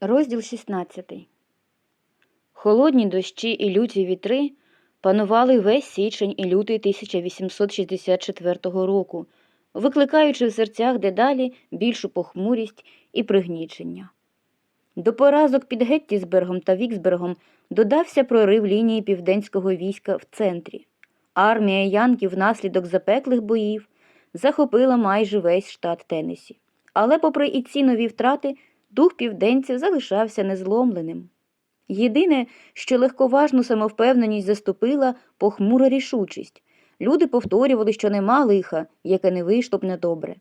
Розділ 16. Холодні дощі і люті вітри панували весь січень і лютий 1864 року, викликаючи в серцях дедалі більшу похмурість і пригнічення. До поразок під Геттісбергом та Віксбергом додався прорив лінії південського війська в центрі. Армія Янків внаслідок запеклих боїв захопила майже весь штат Теннессі. Але, попри і ці нові втрати, дух південців залишався незломленим. Єдине, що легковажну самовпевненість заступила похмура рішучість. Люди повторювали, що нема лиха, яке не вийшло б недобре.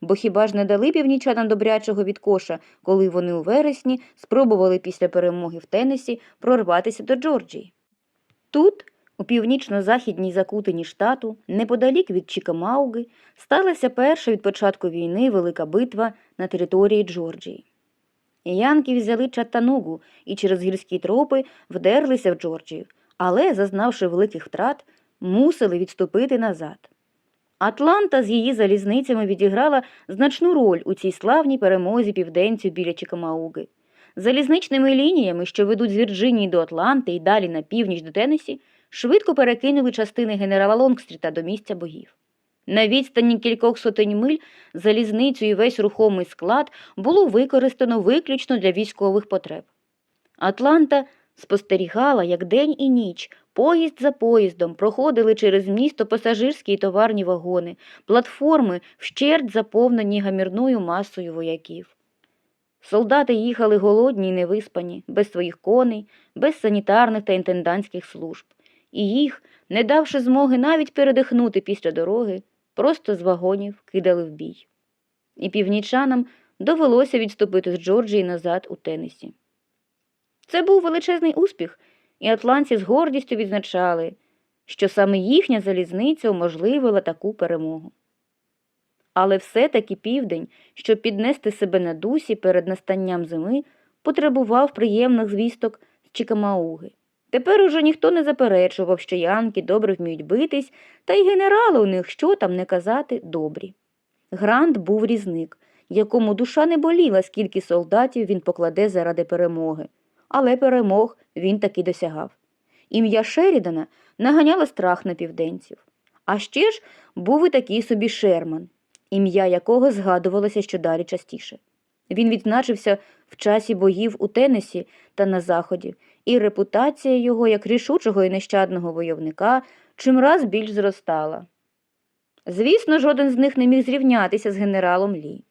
Бо хіба ж не дали північанам добрячого відкоша, коли вони у вересні спробували після перемоги в Теннесі прорватися до Джорджії? Тут, у північно-західній закутині штату, неподалік від Чікамауги, сталася перша від початку війни велика битва на території Джорджії. Янки взяли Чаттанугу і через гірські тропи вдерлися в Джорджію, але, зазнавши великих втрат, мусили відступити назад. Атланта з її залізницями відіграла значну роль у цій славній перемозі південців біля Чикамауги. Залізничними лініями, що ведуть з Вірджинії до Атланти і далі на північ до Теннесі, швидко перекинули частини генерала Лонгстріта до місця боїв. На відстані кількох сотень миль залізницю і весь рухомий склад було використано виключно для військових потреб. Атланта спостерігала, як день і ніч, поїзд за поїздом проходили через місто пасажирські і товарні вагони, платформи вщерть заповнені гамірною масою вояків. Солдати їхали голодні й невиспані, без своїх коней, без санітарних та інтендантських служб, і їх, не давши змоги навіть передихнути після дороги, просто з вагонів кидали в бій. І північанам довелося відступити з Джорджії назад у Теннесі. Це був величезний успіх, і атланці з гордістю відзначали, що саме їхня залізниця уможливила таку перемогу. Але все-таки південь, щоб піднести себе на дусі перед настанням зими, потребував приємних звісток з Чикамауги. Тепер уже ніхто не заперечував, що янки добре вміють битись, та й генерали у них, що там не казати, добрі. Грант був різник, якому душа не боліла, скільки солдатів він покладе заради перемоги. Але перемог він таки досягав. Ім'я Шерідана наганяло страх на південців. А ще ж був і такий собі Шерман, ім'я якого згадувалося щодалі частіше. Він відзначився в часі боїв у Теннесі та на Заході, і репутація його як рішучого і нещадного войовника чимраз більш зростала. Звісно, жоден з них не міг зрівнятися з генералом Лі.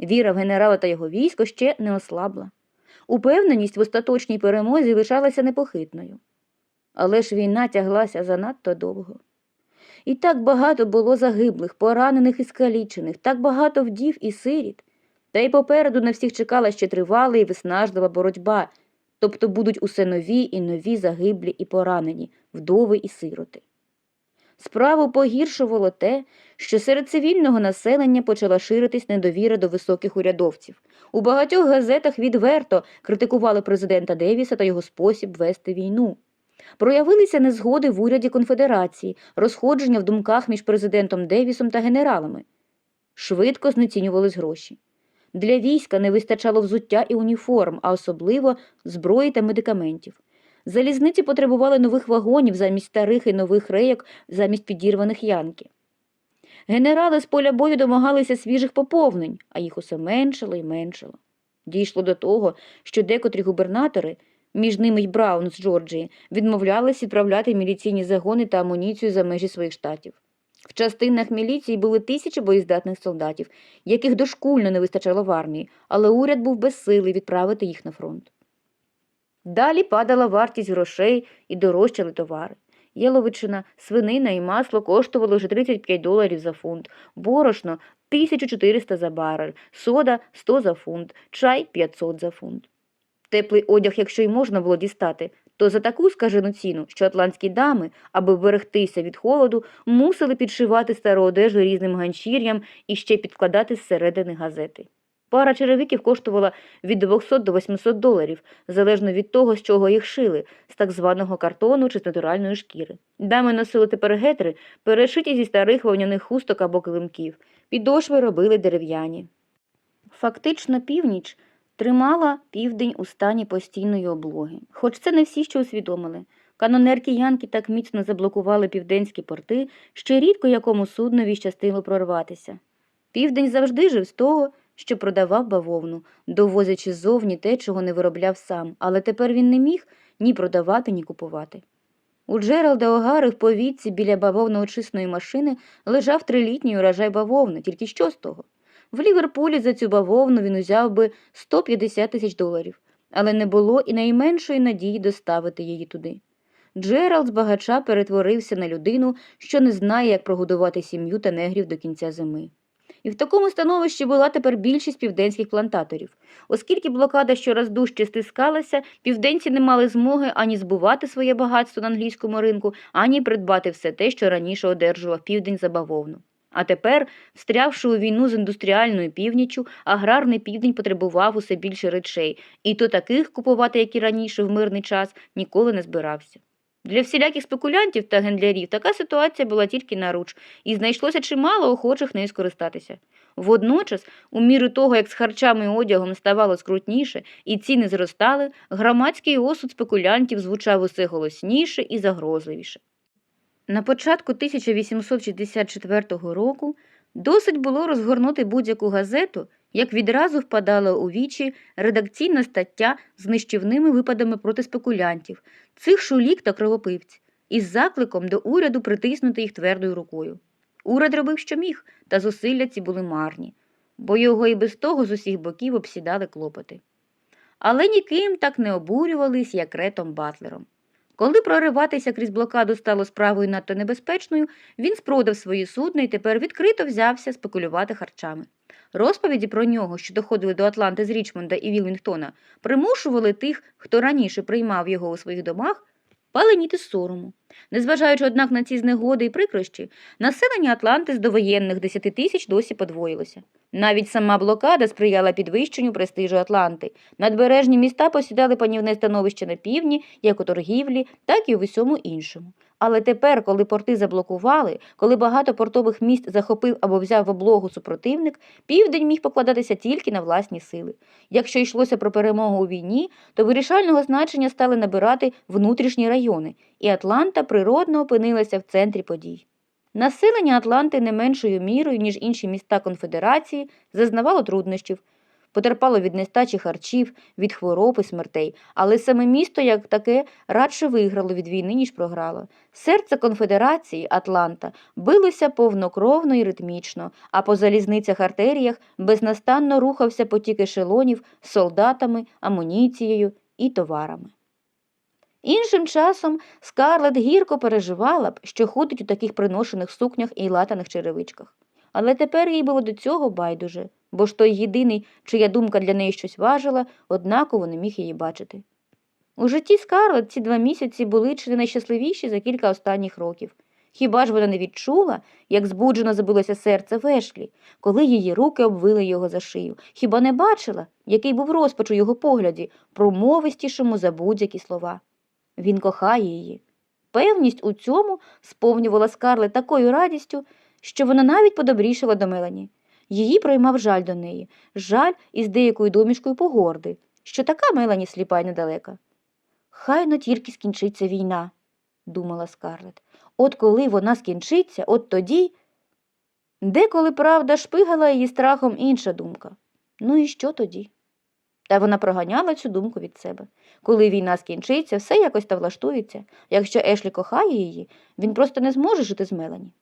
Віра в генерала та його військо ще не ослабла. Упевненість в остаточній перемозі лишалася непохитною. Але ж війна тяглася занадто довго. І так багато було загиблих, поранених і скалічених, так багато вдів і сиріт. Та й попереду на всіх чекала ще тривала і виснажлива боротьба, тобто будуть усе нові і нові загиблі і поранені, вдови і сироти. Справу погіршувало те, що серед цивільного населення почала ширитись недовіра до високих урядовців. У багатьох газетах відверто критикували президента Девіса та його спосіб вести війну. Проявилися незгоди в уряді конфедерації, розходження в думках між президентом Девісом та генералами. Швидко знецінювались гроші. Для війська не вистачало взуття і уніформ, а особливо зброї та медикаментів. Залізниці потребували нових вагонів замість старих і нових рейок замість підірваних янки. Генерали з поля бою домагалися свіжих поповнень, а їх усе меншало і меншало. Дійшло до того, що декотрі губернатори, між ними й Браун з Джорджії, відмовлялись відправляти міліційні загони та амуніцію за межі своїх штатів. В частинах міліції були тисячі боєздатних солдатів, яких дошкульно не вистачало в армії, але уряд був без сили відправити їх на фронт. Далі падала вартість грошей і дорожчали товари. Яловичина, свинина і масло коштували вже 35 доларів за фунт, борошно 1400 за барель, сода 100 за фунт, чай 500 за фунт. Теплий одяг, якщо й можна було дістати, то за таку скажену ціну, що атлантські дами, аби вберегтися від холоду, мусили підшивати стару одежу різним ганчір'ям і ще підкладати зсередини газети. Пара черевиків коштувала від 200 до 800 доларів, залежно від того, з чого їх шили, з так званого картону чи з натуральної шкіри. Дами носили тепер гетри, перешиті зі старих вовняних хусток або килимків. Підошви робили дерев'яні. Фактично північ тримала південь у стані постійної облоги. Хоч це не всі ще усвідомили. Канонерки Янки так міцно заблокували південські порти, що рідко якому суднові щастило прорватися. Південь завжди жив з того, що продавав бавовну, довозячи ззовні те, чого не виробляв сам, але тепер він не міг ні продавати, ні купувати. У Джералда Огари в повітці біля бавовноочисної машини лежав трилітній урожай бавовни, тільки що з того? В Ліверпулі за цю бавовну він узяв би 150 тисяч доларів, але не було і найменшої надії доставити її туди. Джеральд з багача перетворився на людину, що не знає, як прогодувати сім'ю та негрів до кінця зими. І в такому становищі була тепер більшість південських плантаторів. Оскільки блокада щораз дужче стискалася, південці не мали змоги ані збувати своє багатство на англійському ринку, ані придбати все те, що раніше одержував південь за бавовну. А тепер, встрявши у війну з індустріальною північчю, аграрний південь потребував усе більше речей, і то таких купувати, як і раніше в мирний час, ніколи не збирався. Для всіляких спекулянтів та гендлярів така ситуація була тільки на руч, і знайшлося чимало охочих нею скористатися. Водночас, у міру того, як з харчами і одягом ставало скрутніше і ціни зростали, громадський осуд спекулянтів звучав усе голосніше і загрозливіше. На початку 1864 року досить було розгорнути будь-яку газету, як відразу впадала у вічі редакційна стаття з нищівними випадами проти спекулянтів, цих шулік та кровопивць, із закликом до уряду притиснути їх твердою рукою. Уряд робив, що міг, та зусилля ці були марні, бо його і без того з усіх боків обсідали клопоти. Але ніким так не обурювались, як ретом Батлером. Коли прориватися крізь блокаду стало справою надто небезпечною, він спродав свої судна і тепер відкрито взявся спекулювати харчами. Розповіді про нього, що доходили до Атланти з Річмонда і Вілмінгтона, примушували тих, хто раніше приймав його у своїх домах, паленіти сорому. Незважаючи, однак, на ці знегоди і прикрощі, населення Атланти з довоєнних 10 тисяч досі подвоїлося. Навіть сама блокада сприяла підвищенню престижу Атланти. Надбережні міста посідали панівне становище на півдні, як у торгівлі, так і у всьому іншому. Але тепер, коли порти заблокували, коли багато портових міст захопив або взяв в облогу супротивник, південь міг покладатися тільки на власні сили. Якщо йшлося про перемогу у війні, то вирішального значення стали набирати внутрішні райони, і Атланта природно опинилася в центрі подій. Населення Атланти не меншою мірою, ніж інші міста конфедерації, зазнавало труднощів, потерпало від нестачі харчів, від хвороб і смертей, але саме місто, як таке, радше виграло від війни, ніж програло. Серце конфедерації Атланта билося повнокровно і ритмічно, а по залізницях артеріях безнастанно рухався потік ешелонів з солдатами, амуніцією і товарами. Іншим часом Скарлет гірко переживала б, що ходить у таких приношених сукнях і латаних черевичках. Але тепер їй було до цього байдуже, бо ж той єдиний, чия думка для неї щось важила, однаково не міг її бачити. У житті Скарлет ці два місяці були чи не найщасливіші за кілька останніх років. Хіба ж вона не відчула, як збуджено забилося серце Вешлі, коли її руки обвили його за шию? Хіба не бачила, який був розпач у його погляді, промовистішому за будь-які слова? Він кохає її. Певність у цьому сповнювала Скарлет такою радістю, що вона навіть подобрішала до Мелані. Її проймав жаль до неї, жаль із деякою домішкою погорди, що така Мелані сліпа й недалека. Хай но тільки скінчиться війна, думала Скарлет. От коли вона скінчиться, от тоді. Деколи, правда, шпигала її страхом інша думка. Ну і що тоді? Та вона проганяла цю думку від себе. Коли війна скінчиться, все якось та влаштується. Якщо Ешлі кохає її, він просто не зможе жити з Мелані.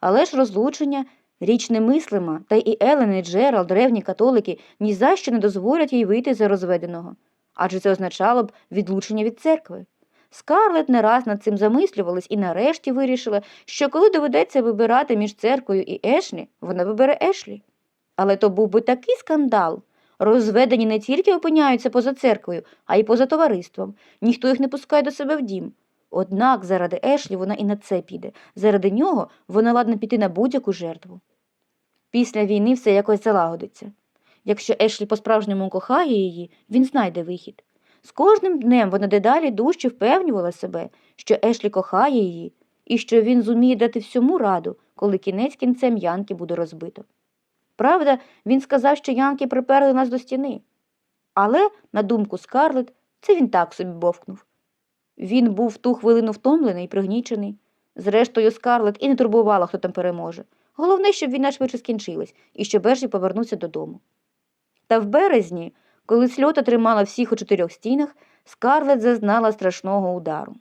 Але ж розлучення річ немислима, та і Елен, і Джеральд, древні католики, ні за що не дозволять їй вийти за розведеного, адже це означало б відлучення від церкви. Скарлет не раз над цим замислювалась і нарешті вирішила, що коли доведеться вибирати між церквою і Ешлі, вона вибере Ешлі. Але то був би такий скандал. Розведені не тільки опиняються поза церквою, а й поза товариством. Ніхто їх не пускає до себе в дім. Однак заради Ешлі вона і на це піде. Заради нього вона ладна піти на будь-яку жертву. Після війни все якось залагодиться. Якщо Ешлі по-справжньому кохає її, він знайде вихід. З кожним днем вона дедалі дужче впевнювала себе, що Ешлі кохає її, і що він зуміє дати всьому раду, коли кінець кінцем Янки буде розбито. Правда, він сказав, що Янки приперли нас до стіни. Але, на думку Скарлет, це він так собі бовкнув. Він був ту хвилину втомлений і пригнічений. Зрештою, Скарлет і не турбувала, хто там переможе. Головне, щоб війна швидше скінчилась і щоб Ержі повернувся додому. Та в березні, коли сльота тримала всіх у чотирьох стінах, Скарлет зазнала страшного удару.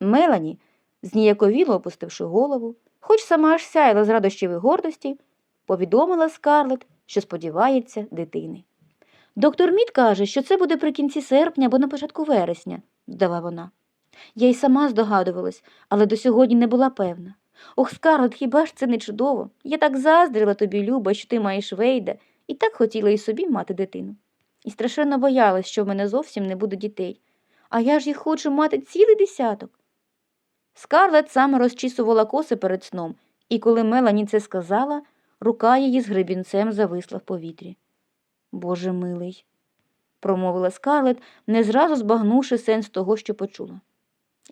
Мелані, зніяковіло опустивши голову, хоч сама аж сяяла з радощів і гордості, повідомила Скарлет, що сподівається дитини. Доктор Мід каже, що це буде при кінці серпня або на початку вересня, додала вона. Я й сама здогадувалась, але до сьогодні не була певна. Ох, Скарлет, хіба ж це не чудово? Я так заздрила тобі, Люба, що ти маєш Вейда, і так хотіла і собі мати дитину. І страшенно боялась, що в мене зовсім не буде дітей. А я ж їх хочу мати цілий десяток. Скарлет саме розчісувала коси перед сном, і коли Мелані це сказала, рука її з гребінцем зависла в повітрі. Боже милий, промовила Скарлет, не зразу збагнувши сенс того, що почула.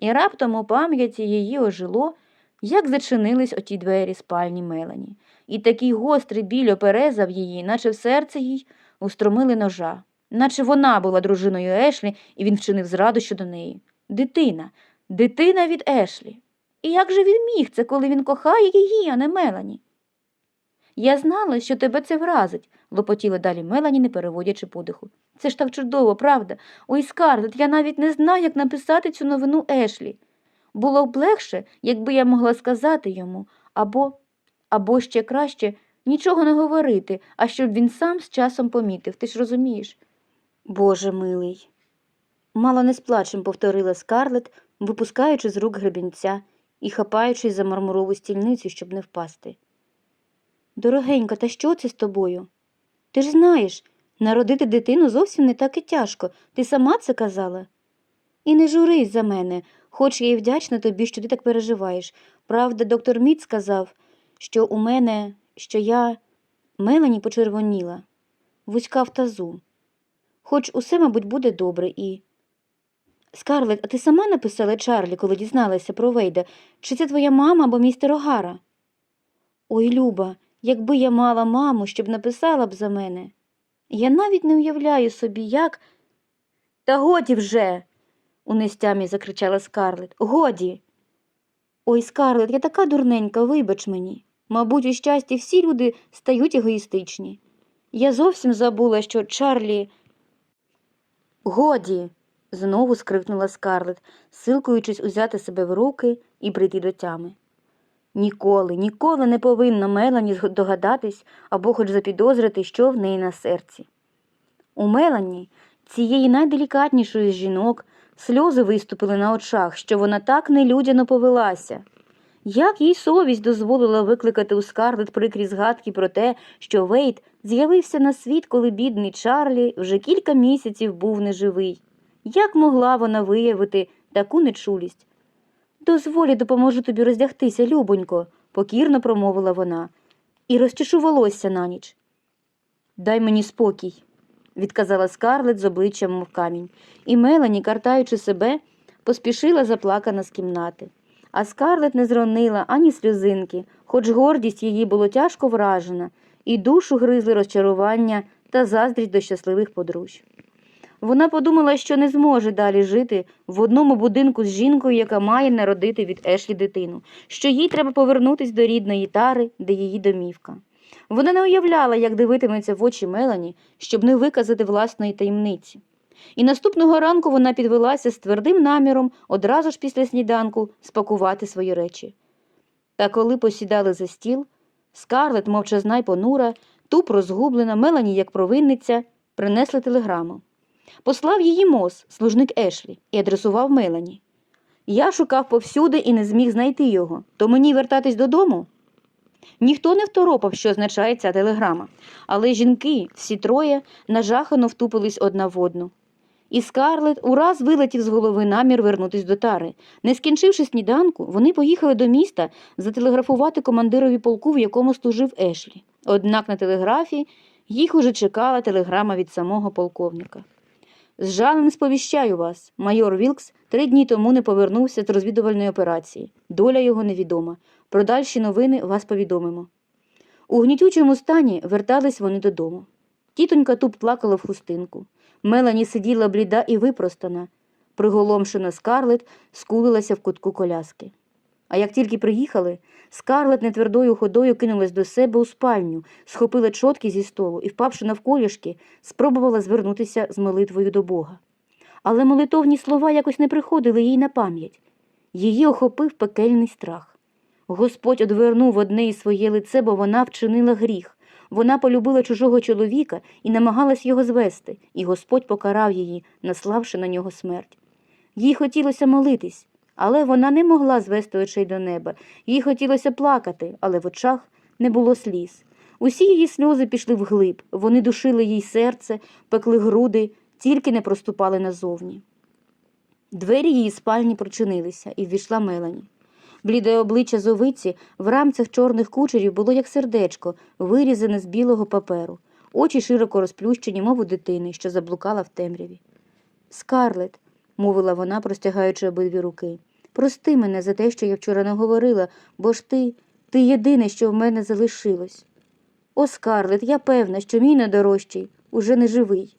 І раптом у пам'яті її ожило, як зачинились оті двері спальні Мелані, і такий гострий біль оперезав її, наче в серце їй устромили ножа, наче вона була дружиною Ешлі, і він вчинив зраду щодо неї. Дитина, дитина від Ешлі. І як же він міг це, коли він кохає її, а не Мелані? Я знала, що тебе це вразить, лопотіла далі Мелані, не переводячи подиху. Це ж так чудово, правда? Ой, Скарлет, я навіть не знаю, як написати цю новину Ешлі. Було б легше, якби я могла сказати йому, або, або ще краще, нічого не говорити, а щоб він сам з часом помітив, ти ж розумієш? Боже милий. Мало не з плачем повторила Скарлет, випускаючи з рук гребінця і хапаючись за мармурову стільницю, щоб не впасти. Дорогенька, та що це з тобою? Ти ж знаєш, народити дитину зовсім не так і тяжко. Ти сама це казала? І не журись за мене, хоч я й вдячна тобі, що ти так переживаєш. Правда, доктор Міт сказав, що у мене, що я Мелані почервоніла, вузька в тазу. Хоч усе, мабуть, буде добре і. Скарлет, а ти сама написала Чарлі, коли дізналася про Вейда, чи це твоя мама або містер Огара? Ой, Люба, якби я мала маму, щоб написала б за мене. Я навіть не уявляю собі, як. Та годі вже. у нестямі закричала Скарлет. Годі. Ой, Скарлет, я така дурненька, вибач мені. Мабуть, у щасті всі люди стають егоїстичні. Я зовсім забула, що Чарлі. Годі. знову скрикнула Скарлет, силкуючись узяти себе в руки і прийти до тями. Ніколи, ніколи не повинна Мелані догадатись або хоч запідозрити, що в неї на серці. У Мелані, цієї найделікатнішої з жінок, сльози виступили на очах, що вона так нелюдяно повелася. Як їй совість дозволила викликати у Скарлет прикрі згадки про те, що Вейт з'явився на світ, коли бідний Чарлі вже кілька місяців був неживий. Як могла вона виявити таку нечулість? Дозволі допоможу тобі роздягтися, любонько, покірно промовила вона, і розчешу волосся на ніч. Дай мені спокій, відказала Скарлет з обличчям мов камінь, і Мелані, картаючи себе, поспішила заплакана з кімнати. А Скарлет не зронила ані сльозинки, хоч гордість її було тяжко вражена, і душу гризли розчарування та заздрість до щасливих подружжя. Вона подумала, що не зможе далі жити в одному будинку з жінкою, яка має народити від Ешлі дитину, що їй треба повернутись до рідної тари, де її домівка. Вона не уявляла, як дивитиметься в очі Мелані, щоб не виказати власної таємниці. І наступного ранку вона підвелася з твердим наміром одразу ж після сніданку спакувати свої речі. Та коли посідали за стіл, Скарлет, мовчазна й понура, туп розгублена, Мелані, як провинниця, принесли телеграму. Послав її Мос, служник Ешлі, і адресував Мелані. Я шукав повсюди і не зміг знайти його, то мені вертатись додому. Ніхто не второпав, що означає ця телеграма, але жінки, всі троє, нажахано втупились одна в одну. І Скарлет ураз вилетів з голови намір вернутись до тари. Не скінчивши сніданку, вони поїхали до міста зателеграфувати командирові полку, в якому служив Ешлі. Однак на телеграфі їх уже чекала телеграма від самого полковника. З жалем сповіщаю вас, майор Вілкс три дні тому не повернувся з розвідувальної операції. Доля його невідома. Про дальші новини вас повідомимо. У гнітючому стані вертались вони додому. Тітонька туп плакала в хустинку. Мелані сиділа бліда і випростана. Приголомшена скарлет скулилася в кутку коляски. А як тільки приїхали, скарлет нетвердою ходою кинулась до себе у спальню, схопила чотки зі столу і, впавши навколішки, спробувала звернутися з молитвою до Бога. Але молитовні слова якось не приходили їй на пам'ять. Її охопив пекельний страх. Господь одвернув одне із своє лице, бо вона вчинила гріх. Вона полюбила чужого чоловіка і намагалась його звести, і Господь покарав її, наславши на нього смерть. Їй хотілося молитись, але вона не могла звести очей до неба. Їй хотілося плакати, але в очах не було сліз. Усі її сльози пішли вглиб, вони душили їй серце, пекли груди, тільки не проступали назовні. Двері її спальні прочинилися, і ввійшла Мелані. Бліде обличчя зовиці в рамцях чорних кучерів було як сердечко, вирізане з білого паперу, очі широко розплющені, мов у дитини, що заблукала в темряві. Скарлет, мовила вона, простягаючи обидві руки, прости мене за те, що я вчора не говорила, бо ж ти, ти єдине, що в мене залишилось. О, Скарлет, я певна, що мій найдорожчий уже не живий.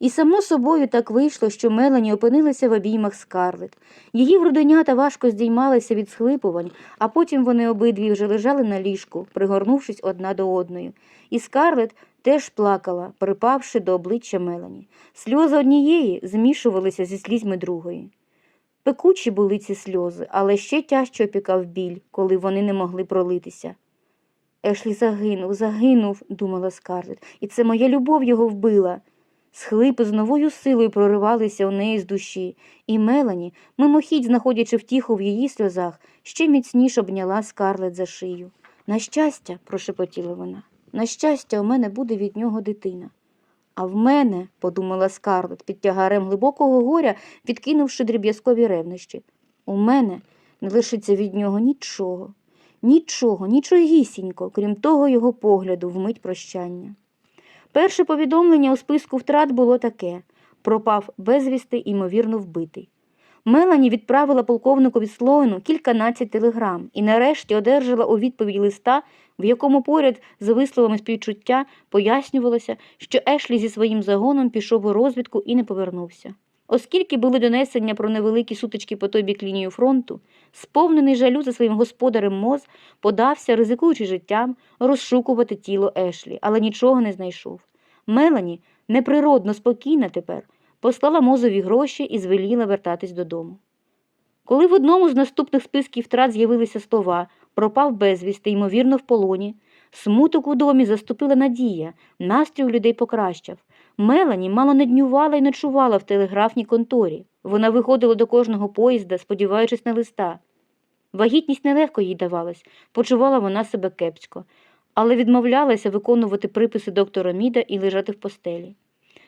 І само собою так вийшло, що Мелані опинилася в обіймах Скарлет. Її груденята важко здіймалися від схлипувань, а потім вони обидві вже лежали на ліжку, пригорнувшись одна до одної. І Скарлет теж плакала, припавши до обличчя Мелані. Сльози однієї змішувалися зі слізьми другої. Пекучі були ці сльози, але ще тяжче опікав біль, коли вони не могли пролитися. Ешлі загинув, загинув, думала Скарлет, і це моя любов його вбила. Схлипи з новою силою проривалися у неї з душі, і Мелані, мимохідь знаходячи втіху в її сльозах, ще міцніше обняла скарлет за шию. На щастя, прошепотіла вона, на щастя, у мене буде від нього дитина. А в мене, подумала скарлет, під тягарем глибокого горя, відкинувши дріб'язкові ревнощі, у мене не лишиться від нього нічого, нічого, нічогісінько, крім того його погляду в мить прощання. Перше повідомлення у списку втрат було таке пропав безвісти, ймовірно, вбитий. Мелані відправила полковникові Слоїну кільканадцять телеграм і нарешті одержала у відповідь листа, в якому поряд з висловами співчуття пояснювалося, що Ешлі зі своїм загоном пішов у розвідку і не повернувся. Оскільки були донесення про невеликі сутички по той бік лінію фронту, сповнений жалю за своїм господарем Моз подався, ризикуючи життям, розшукувати тіло Ешлі, але нічого не знайшов. Мелані, неприродно спокійна тепер, послала Мозові гроші і звеліла вертатись додому. Коли в одному з наступних списків втрат з'явилися слова пропав безвісти, ймовірно, в полоні, смуток у домі заступила надія, настрій у людей покращав. Мелані мало не днювала і ночувала в телеграфній конторі. Вона виходила до кожного поїзда, сподіваючись на листа. Вагітність нелегко їй давалась, почувала вона себе кепсько, але відмовлялася виконувати приписи доктора Міда і лежати в постелі.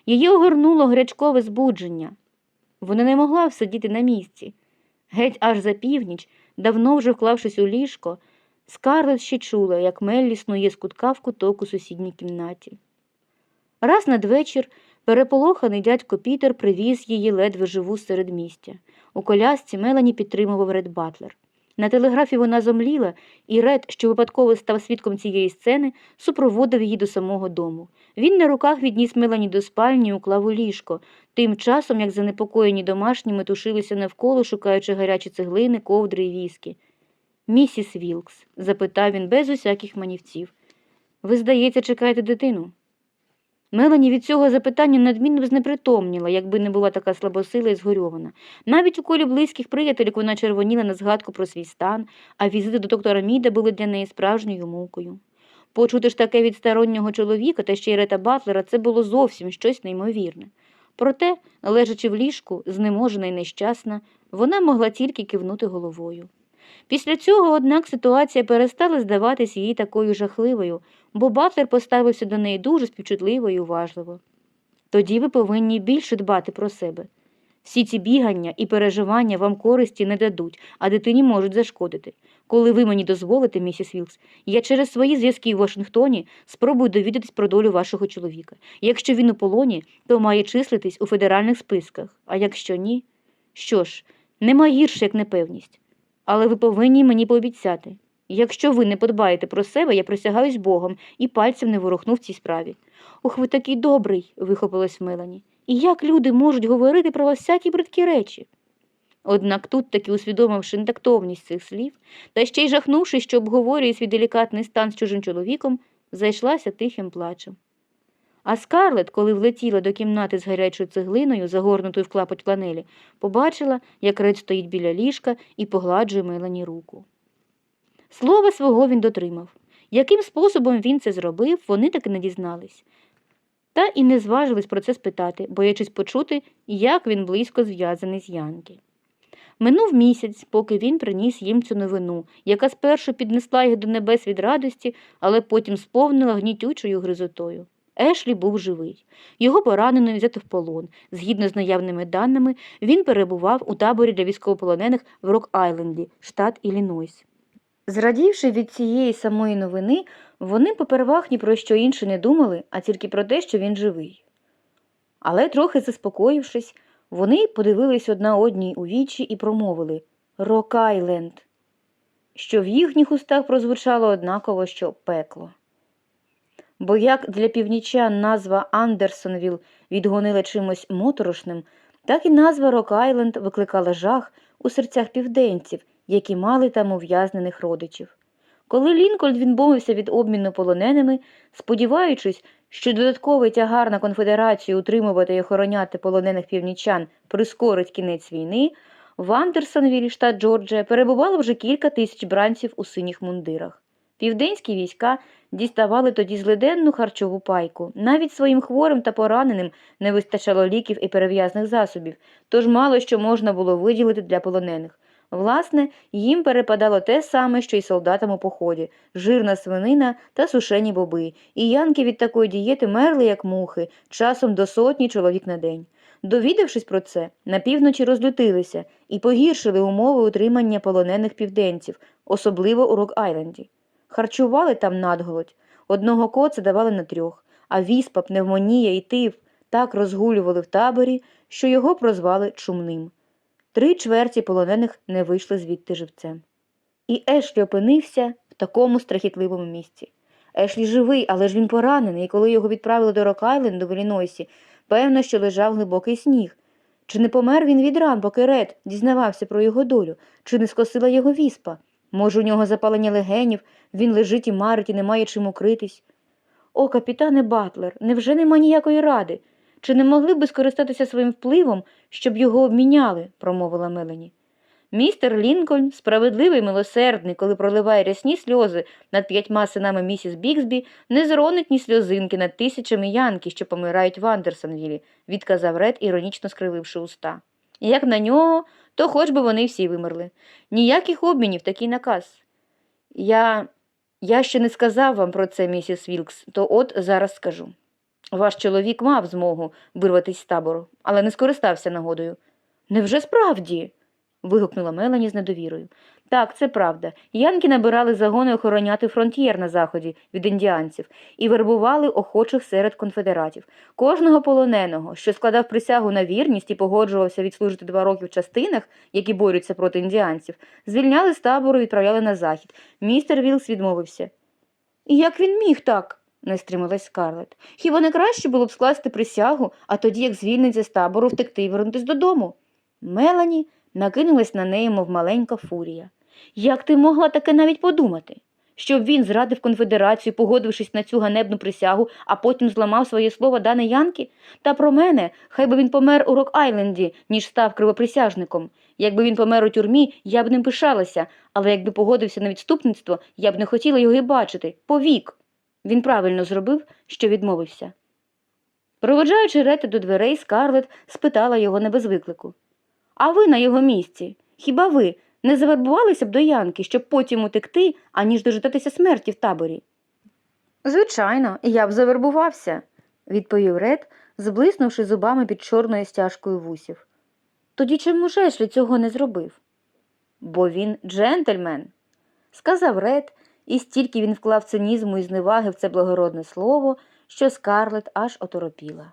Її огорнуло гарячкове збудження. Вона не могла всидіти на місці. Геть аж за північ, давно вже вклавшись у ліжко, Скарлет ще чула, як Меллі снує з кутка в куток у сусідній кімнаті. Раз надвечір переполоханий дядько Пітер привіз її ледве живу серед містя. У колясці Мелані підтримував Ред Батлер. На телеграфі вона зомліла, і Ред, що випадково став свідком цієї сцени, супроводив її до самого дому. Він на руках відніс Мелані до спальні і уклав у ліжко, тим часом, як занепокоєні домашні метушилися навколо, шукаючи гарячі цеглини, ковдри і віскі. Місіс Вілкс, запитав він без усяких манівців. Ви, здається, чекаєте дитину? Мелані від цього запитання надмінно б знепритомніла, якби не була така слабосила і згорьована. Навіть у колі близьких приятелів вона червоніла на згадку про свій стан, а візити до доктора Міда були для неї справжньою мукою. Почути ж таке від стороннього чоловіка та ще й Рета Батлера це було зовсім щось неймовірне. Проте, лежачи в ліжку, знеможена й нещасна, вона могла тільки кивнути головою. Після цього, однак, ситуація перестала здаватись їй такою жахливою, бо Батлер поставився до неї дуже співчутливо і уважливо. Тоді ви повинні більше дбати про себе. Всі ці бігання і переживання вам користі не дадуть, а дитині можуть зашкодити. Коли ви мені дозволите, місіс Вілкс, я через свої зв'язки в Вашингтоні спробую довідатись про долю вашого чоловіка. Якщо він у полоні, то має числитись у федеральних списках, а якщо ні, що ж, нема гірше, як непевність. Але ви повинні мені пообіцяти. Якщо ви не подбаєте про себе, я присягаюсь Богом і пальцем не ворухну в цій справі. Ох, ви такий добрий, вихопилась Мелані. І як люди можуть говорити про вас всякі бридкі речі? Однак тут, таки усвідомивши нетактовність цих слів, та ще й жахнувшись, що обговорює свій делікатний стан з чужим чоловіком, зайшлася тихим плачем. А Скарлет, коли влетіла до кімнати з гарячою цеглиною, загорнутою в клапоть планелі, побачила, як Ред стоїть біля ліжка і погладжує Мелані руку. Слова свого він дотримав. Яким способом він це зробив, вони таки не дізнались. Та і не зважились про це спитати, боячись почути, як він близько зв'язаний з Янки. Минув місяць, поки він приніс їм цю новину, яка спершу піднесла їх до небес від радості, але потім сповнила гнітючою гризотою. Ешлі був живий. Його поранено і взято в полон. Згідно з наявними даними, він перебував у таборі для військовополонених в Рок-Айленді, штат Іллінойс. Зрадівши від цієї самої новини, вони попервах ні про що інше не думали, а тільки про те, що він живий. Але, трохи заспокоївшись, вони подивились одна одній у вічі і промовили Рок-Айленд, що в їхніх устах прозвучало однаково, що пекло. Бо як для північан назва Андерсонвіл відгонила чимось моторошним, так і назва Рок-Айленд викликала жах у серцях південців, які мали там ув'язнених родичів. Коли Лінкольн відмовився від обміну полоненими, сподіваючись, що додатковий тягар на конфедерацію утримувати і охороняти полонених північан прискорить кінець війни, в Андерсонвілі, штат Джорджія, перебувало вже кілька тисяч бранців у синіх мундирах. Південські війська діставали тоді злиденну харчову пайку. Навіть своїм хворим та пораненим не вистачало ліків і перев'язних засобів, тож мало що можна було виділити для полонених. Власне, їм перепадало те саме, що й солдатам у поході жирна свинина та сушені боби, і янки від такої дієти мерли, як мухи, часом до сотні чоловік на день. Довідавшись про це, на півночі розлютилися і погіршили умови утримання полонених південців, особливо у Рок-Айленді. Харчували там надголодь, одного коца давали на трьох, а віспа, пневмонія і тиф так розгулювали в таборі, що його прозвали чумним. Три чверті полонених не вийшли звідти живцем. І Ешлі опинився в такому страхітливому місці. Ешлі живий, але ж він поранений, і коли його відправили до Рок-Айленду в Іллінойсі, певно, що лежав глибокий сніг. Чи не помер він від ран, поки Ред дізнавався про його долю, чи не скосила його віспа? Може, у нього запалення легенів, він лежить і марить і не має чим укритись. О, капітане Батлер, невже нема ніякої ради? Чи не могли б скористатися своїм впливом, щоб його обміняли? промовила Мелані. Містер Лінкольн, справедливий милосердний, коли проливає рясні сльози над п'ятьма синами місіс Біксбі, не зронить ні сльозинки над тисячами янки, що помирають в Андерсонвілі, відказав Ред, іронічно скрививши уста. Як на нього, то хоч би вони всі вимерли. Ніяких обмінів, такий наказ. Я. Я ще не сказав вам про це, місіс Вілкс, то от зараз скажу. Ваш чоловік мав змогу вирватися з табору, але не скористався нагодою. Невже справді? вигукнула Мелані з недовірою. Так, це правда. Янки набирали загони охороняти фронтєр на заході від індіанців і вербували охочих серед конфедератів. Кожного полоненого, що складав присягу на вірність і погоджувався відслужити два роки в частинах, які борються проти індіанців, звільняли з табору і відправляли на захід. Містер Вілс відмовився. І як він міг так? не стрималась Скарлет. Хіба не краще було б скласти присягу, а тоді, як звільниться з табору, втекти і вернутись додому? Мелані накинулась на неї, мов маленька фурія. Як ти могла таке навіть подумати? Щоб він зрадив конфедерацію, погодившись на цю ганебну присягу, а потім зламав своє слово дане Янки? Та про мене, хай би він помер у Рок-Айленді, ніж став кривоприсяжником. Якби він помер у тюрмі, я б ним пишалася, але якби погодився на відступництво, я б не хотіла його і бачити. Повік. Він правильно зробив, що відмовився. Проводжаючи Рета до дверей, Скарлет спитала його не без виклику. А ви на його місці? Хіба ви не завербувалися б до Янки, щоб потім утекти, аніж дожидатися смерті в таборі? Звичайно, я б завербувався, відповів Ред, зблиснувши зубами під чорною стяжкою вусів. Тоді чому ж Ешлі цього не зробив? Бо він джентльмен, сказав Ред, і стільки він вклав цинізму і зневаги в це благородне слово, що скарлет аж оторопіла.